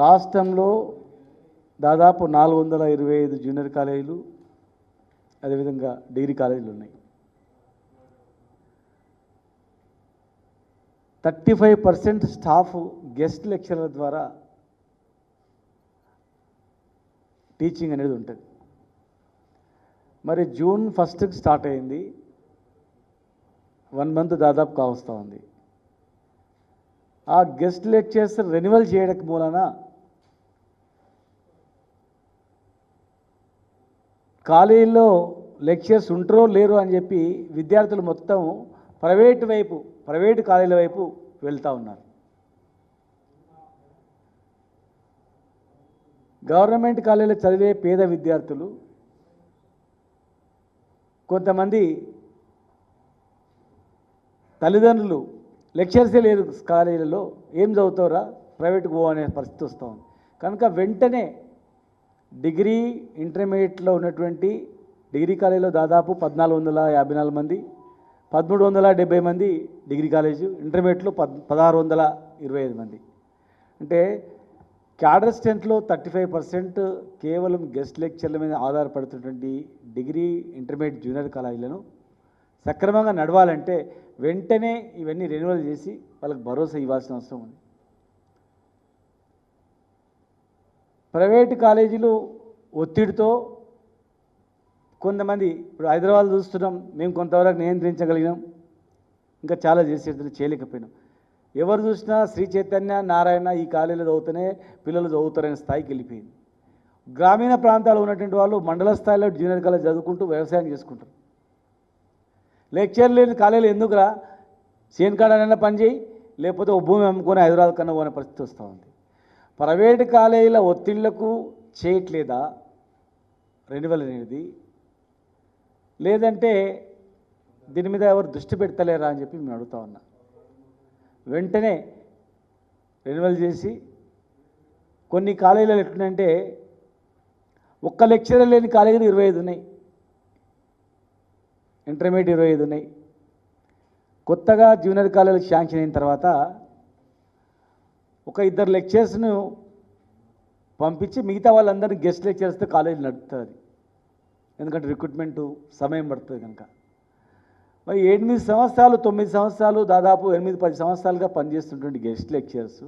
రాష్ట్రంలో దాదాపు నాలుగు వందల ఇరవై ఐదు జూనియర్ కాలేజీలు అదేవిధంగా డిగ్రీ కాలేజీలు ఉన్నాయి. Thirty five percent staff guest lecturer ద్వారా టీచింగ్ అనేది ఉంటుంది. మరి జూన్ ఫస్ట్కి స్టార్ట్ అయింది. వన్ మంత్ దాదాపు కావస్తూ ఉంది. ఆ గెస్ట్ లెక్చర్స్ రెన్యువల్ చేయడానికి మూలన కాలేజీలో లెక్చర్స్ ఉంటారో లేరు అని చెప్పి విద్యార్థులు మొత్తం ప్రైవేట్ వైపు ప్రైవేట్ కాలేజీల వైపు వెళ్తూ ఉన్నారు. గవర్నమెంట్ కాలేజీలో చదివే పేద విద్యార్థులు కొంతమంది తల్లిదండ్రులు లెక్చర్సే లేదు కాలేజీలలో ఏం చదువుతారా ప్రైవేట్కి పో అనే పరిస్థితి వస్తూ ఉంది కనుక వెంటనే డిగ్రీ ఇంటర్మీడియట్లో ఉన్నటువంటి డిగ్రీ కాలేజీలో దాదాపు పద్నాలుగు వందల యాభై నాలుగు మంది పదమూడు వందల డెబ్బై మంది డిగ్రీ కాలేజు ఇంటర్మీడియట్లో పద్ పదహారు వందల ఇరవై ఐదు మంది. అంటే క్యాడర్ స్ట్రెంత్లో థర్టీ ఫైవ్ పర్సెంట్ కేవలం గెస్ట్ లెక్చర్ల మీద ఆధారపడుతున్నటువంటి డిగ్రీ ఇంటర్మీడియట్ జూనియర్ కాలేజీలను సక్రమంగా నడవాలంటే వెంటనే ఇవన్నీ రెన్యువల్ చేసి వాళ్ళకి భరోసా ఇవ్వాల్సిన అవసరం ఉంది. ప్రైవేట్ కాలేజీలు ఒత్తిడితో కొంతమంది ఇప్పుడు హైదరాబాద్ చూస్తున్నాం మేము కొంతవరకు నియంత్రించగలిగినాం. ఇంకా చాలా చేసేది చేయలేకపోయినాం. ఎవరు చూసినా శ్రీ చైతన్య నారాయణ ఈ కాలేజీలో చదువుతూనే పిల్లలు చదువుతారనే స్థాయికి వెళ్ళిపోయింది. గ్రామీణ ప్రాంతాల్లో ఉన్నటువంటి వాళ్ళు మండల స్థాయిలో జూనియర్ కాలేజ్ చదువుకుంటూ వ్యవసాయం చేసుకుంటారు. లెక్చర్ లేని కాలేజీలు ఎందుకురా? సేన్ కాడనైనా పని చేయి లేకపోతే ఓ భూమి అమ్ముకొని హైదరాబాద్ కన్నా పోనే పరిస్థితి వస్తూ ఉంది. ప్రైవేట్ కాలేజీల ఒత్తిళ్ళకు చేయట్లేదా? రెన్యువల్ అనేది లేదంటే దీని మీద ఎవరు దృష్టి పెడతలేరా అని చెప్పి మేము అడుగుతా ఉన్నా. వెంటనే రెన్యువల్ చేసి కొన్ని కాలేజీలు ఎట్లుందంటే ఒక్క లెక్చరర్ లేని కాలేజీలు ఇరవై ఐదు ఉన్నాయి. ఇంటర్మీడియట్ ఇరవై ఐదు ఉన్నాయి. కొత్తగా జూనియర్ కాలేజీలు శాంక్షన్ అయిన తర్వాత ఒక ఇద్దరు లెక్చర్స్ను పంపించి మిగతా వాళ్ళందరినీ గెస్ట్ లెక్చర్స్తో కాలేజీ నడుపుతుంది. ఎందుకంటే రిక్రూట్మెంటు సమయం పడుతుంది కనుక. మరి ఎనిమిది సంవత్సరాలు తొమ్మిది సంవత్సరాలు దాదాపు ఎనిమిది పది సంవత్సరాలుగా పనిచేస్తున్నటువంటి గెస్ట్ లెక్చర్స్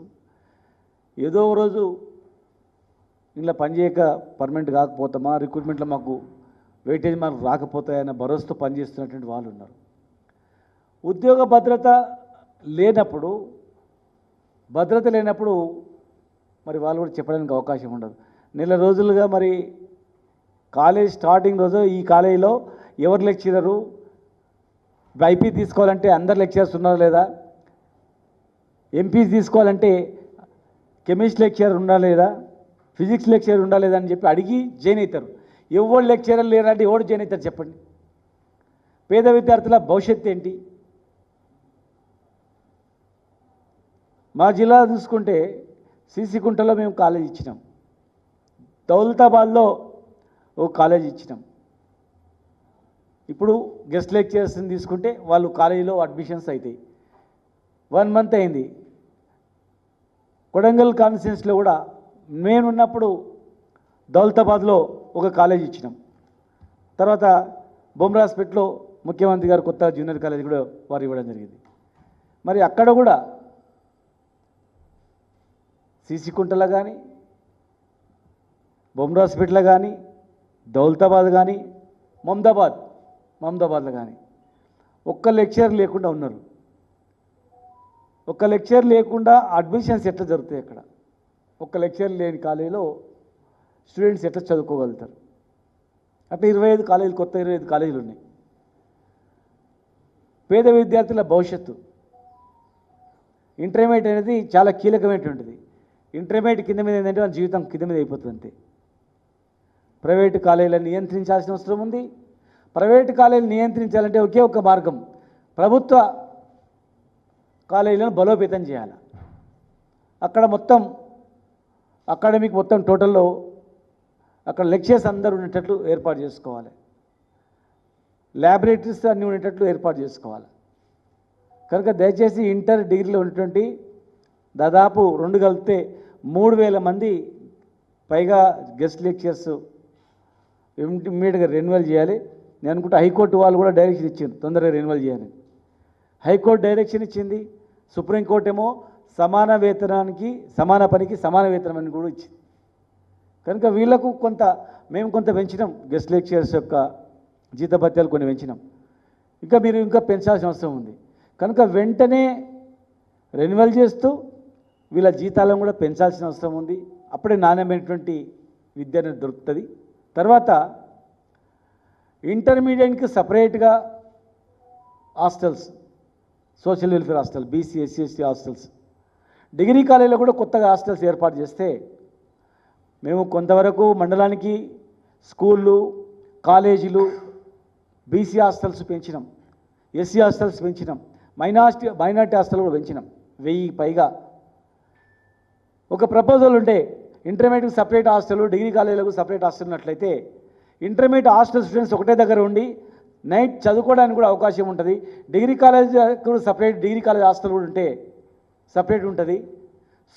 ఏదో రోజు ఇలా పనిచేయక పర్మనెంట్ కాకపోతామా రిక్రూట్మెంట్లో మాకు వెయిటేజ్ మాకు రాకపోతాయన్న భరోసాతో పనిచేస్తున్నటువంటి వాళ్ళు ఉన్నారు. ఉద్యోగ భద్రత లేనప్పుడు భద్రత లేనప్పుడు మరి వాళ్ళు కూడా చెప్పడానికి అవకాశం ఉండదు. నెల రోజులుగా మరి కాలేజ్ స్టార్టింగ్ రోజు ఈ కాలేజీలో ఎవరు లెక్చరరు? ఐపీ తీసుకోవాలంటే అందరు లెక్చరర్స్ ఉన్నారా లేదా? ఎంపీ తీసుకోవాలంటే కెమిస్ట్రీ లెక్చరర్ ఉండాలి లేదా? ఫిజిక్స్ లెక్చరర్ ఉండాలి లేదా అని చెప్పి అడిగి జాయిన్ అవుతారు. ఎవరు లెక్చరర్ లేరంటే ఎవరు జాయిన్ అవుతారు చెప్పండి. పేద విద్యార్థుల భవిష్యత్తు ఏంటి? మా జిల్లా చూసుకుంటే సీసీకుంటలో మేము కాలేజ్ ఇచ్చినాం. దౌలతాబాద్లో ఓ కాలేజ్ ఇచ్చినాం. ఇప్పుడు గెస్ట్ లెక్చర్స్ని తీసుకుంటే వాళ్ళు కాలేజీలో అడ్మిషన్స్ అవుతాయి వన్ మంత్ అయింది. కొడంగల్ కాన్స్టిట్యున్సీలో కూడా నేనున్నప్పుడు దౌలతాబాద్లో ఒక కాలేజ్ ఇచ్చినాం. తర్వాత బొమ్రాస్పేట్లో ముఖ్యమంత్రి గారు కొత్త జూనియర్ కాలేజ్ కూడా వారు ఇవ్వడం జరిగింది. మరి అక్కడ కూడా సీసీకుంటలో కానీ బొమ్రాస్పేట్లో కానీ దౌలతాబాద్ కానీ మమదాబాద్ మమదాబాద్లో కానీ ఒక్క లెక్చర్ లేకుండా ఉన్నారు. ఒక్క లెక్చర్ లేకుండా అడ్మిషన్స్ ఎట్లా జరుగుతాయి అక్కడ? ఒక్క లెక్చర్ లేని కాలేజీలో స్టూడెంట్స్ ఎట్లా చదువుకోగలుగుతారు? అట్లా ఇరవై ఐదు కాలేజీలు కొత్త ఇరవై ఐదు కాలేజీలు ఉన్నాయి. పేద విద్యార్థుల భవిష్యత్తు. ఇంటర్మీడియట్ అనేది చాలా కీలకమైనటువంటిది. ఇంటర్మీడియట్ కింద మీద ఏంటంటే వాళ్ళ జీవితం కింద మీద అయిపోతుంది అంతే ప్రైవేటు కాలేజీలను నియంత్రించాల్సిన అవసరం ఉంది. ప్రైవేటు కాలేజీలు నియంత్రించాలంటే ఒకే ఒక మార్గం. ప్రభుత్వ కాలేజీలను బలోపేతం చేయాలి. అక్కడ మొత్తం అకాడమిక్ మొత్తం టోటల్లో అక్కడ లెక్చర్స్ అందరూ ఉండేటట్లు ఏర్పాటు చేసుకోవాలి. ల్యాబొరేటరీస్ అన్నీ ఉండేటట్లు ఏర్పాటు చేసుకోవాలి. కనుక దయచేసి ఇంటర్ డిగ్రీలో ఉన్నటువంటి దాదాపు రెండు కలిపితే మూడు వేల మంది పైగా గెస్ట్ లెక్చర్స్ ఇమ్మీడియట్గా రెన్యువల్ చేయాలి. నేను అనుకుంటే హైకోర్టు వాళ్ళు కూడా డైరెక్షన్ ఇచ్చింది తొందరగా రెన్యువల్ చేయాలి. హైకోర్టు డైరెక్షన్ ఇచ్చింది సుప్రీంకోర్టు ఏమో సమాన వేతనానికి సమాన పనికి సమాన వేతనం అని కూడా ఇచ్చింది. కనుక వీళ్ళకు కొంత మేము కొంత పెంచినాం గెస్ట్ లెక్చర్స్ యొక్క జీతభత్యాలు కొన్ని పెంచినాం. ఇంకా మీరు ఇంకా పెంచాల్సిన అవసరం ఉంది. కనుక వెంటనే రెన్యువల్ చేస్తూ వీళ్ళ జీతాలను కూడా పెంచాల్సిన అవసరం ఉంది. అప్పుడే నాణ్యమైనటువంటి విద్య అనేది దొరుకుతుంది. తర్వాత ఇంటర్మీడియట్కి సపరేట్గా hostels social welfare hostel BC SC ST hostels. Degree కాలేజీలో కూడా కొత్తగా హాస్టల్స్ ఏర్పాటు చేస్తే మేము కొంతవరకు మండలానికి స్కూళ్ళు కాలేజీలు బీసీ హాస్టల్స్ పెంచినాం ఎస్సీ హాస్టల్స్ పెంచినాం మైనార్టీ మైనార్టీ హాస్టల్ కూడా పెంచినాం. వెయ్యి పైగా ఒక ప్రపోజల్ ఉంటే ఇంటర్మీడియట్ సపరేట్ హాస్టల్ డిగ్రీ కాలేజీలకు సపరేట్ హాస్టల్ ఉన్నట్లయితే ఇంటర్మీడియట్ హాస్టల్ స్టూడెంట్స్ ఒకటే దగ్గర ఉండి నైట్ చదువుకోవడానికి కూడా అవకాశం ఉంటుంది. డిగ్రీ కాలేజ్ కూడా సపరేట్ డిగ్రీ కాలేజ్ హాస్టల్ కూడా ఉంటే సపరేట్ ఉంటుంది.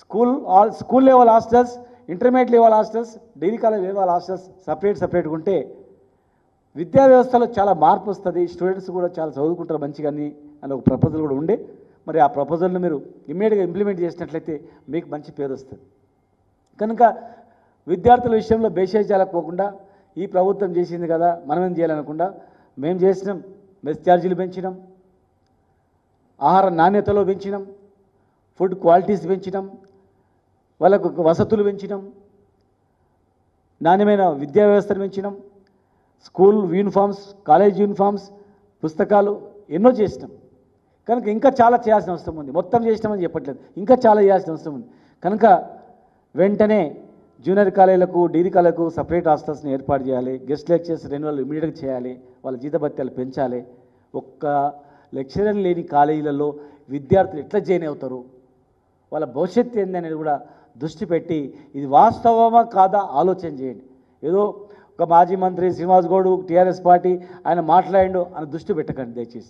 School all school level hostels intermediate level hostels degree college level hostels separate సపరేట్గా ఉంటే విద్యా వ్యవస్థలో చాలా మార్పు వస్తుంది. స్టూడెంట్స్ కూడా చాలా చదువుకుంటారు మంచిగా అని అని ఒక ప్రపోజల్ కూడా ఉండే. మరి ఆ ప్రపోజల్ను మీరు ఇమ్మీడియట్గా ఇంప్లిమెంట్ చేసినట్లయితే మీకు మంచి పేరు వస్తుంది. కనుక విద్యార్థుల విషయంలో బేషేజాలకు పోకుండా ఈ ప్రభుత్వం చేసింది కదా మనం ఏం చేయాలనకుండా మేము చేసినాం మెస్ ఛార్జీలు పెంచినాం ఆహార నాణ్యతలో పెంచినాం ఫుడ్ క్వాలిటీస్ పెంచినాం వాళ్ళకు వసతులు పెంచినాం నాణ్యమైన విద్యా వ్యవస్థను పెంచినాం స్కూల్ యూనిఫామ్స్ కాలేజ్ యూనిఫామ్స్ పుస్తకాలు ఎన్నో చేసినాం. కనుక ఇంకా చాలా చేయాల్సిన అవసరం ఉంది. మొత్తం చేసినామని చెప్పట్లేదు. ఇంకా చాలా చేయాల్సిన అవసరం ఉంది. కనుక వెంటనే జూనియర్ కాలేజీలకు డిగ్రీ కాలేజీలకు సపరేట్ హాస్టల్స్ని ఏర్పాటు చేయాలి. గెస్ట్ లెక్చర్స్ రెన్యువల్ ఇమీడియట్గా చేయాలి. వాళ్ళ జీతభత్యాలు పెంచాలి. ఒక్క లెక్చరర్ లేని కాలేజీలలో విద్యార్థులు ఎట్లా జాయిన్ అవుతారు? వాళ్ళ భవిష్యత్తు ఏంది అనేది కూడా దృష్టి పెట్టి ఇది వాస్తవమా కాదా ఆలోచన చేయండి. ఏదో ఒక మాజీ మంత్రి శ్రీనివాస్ గౌడ్ టీఆర్ఎస్ పార్టీ ఆయన మాట్లాడిండు అని దృష్టి పెట్టకండి దయచేసి.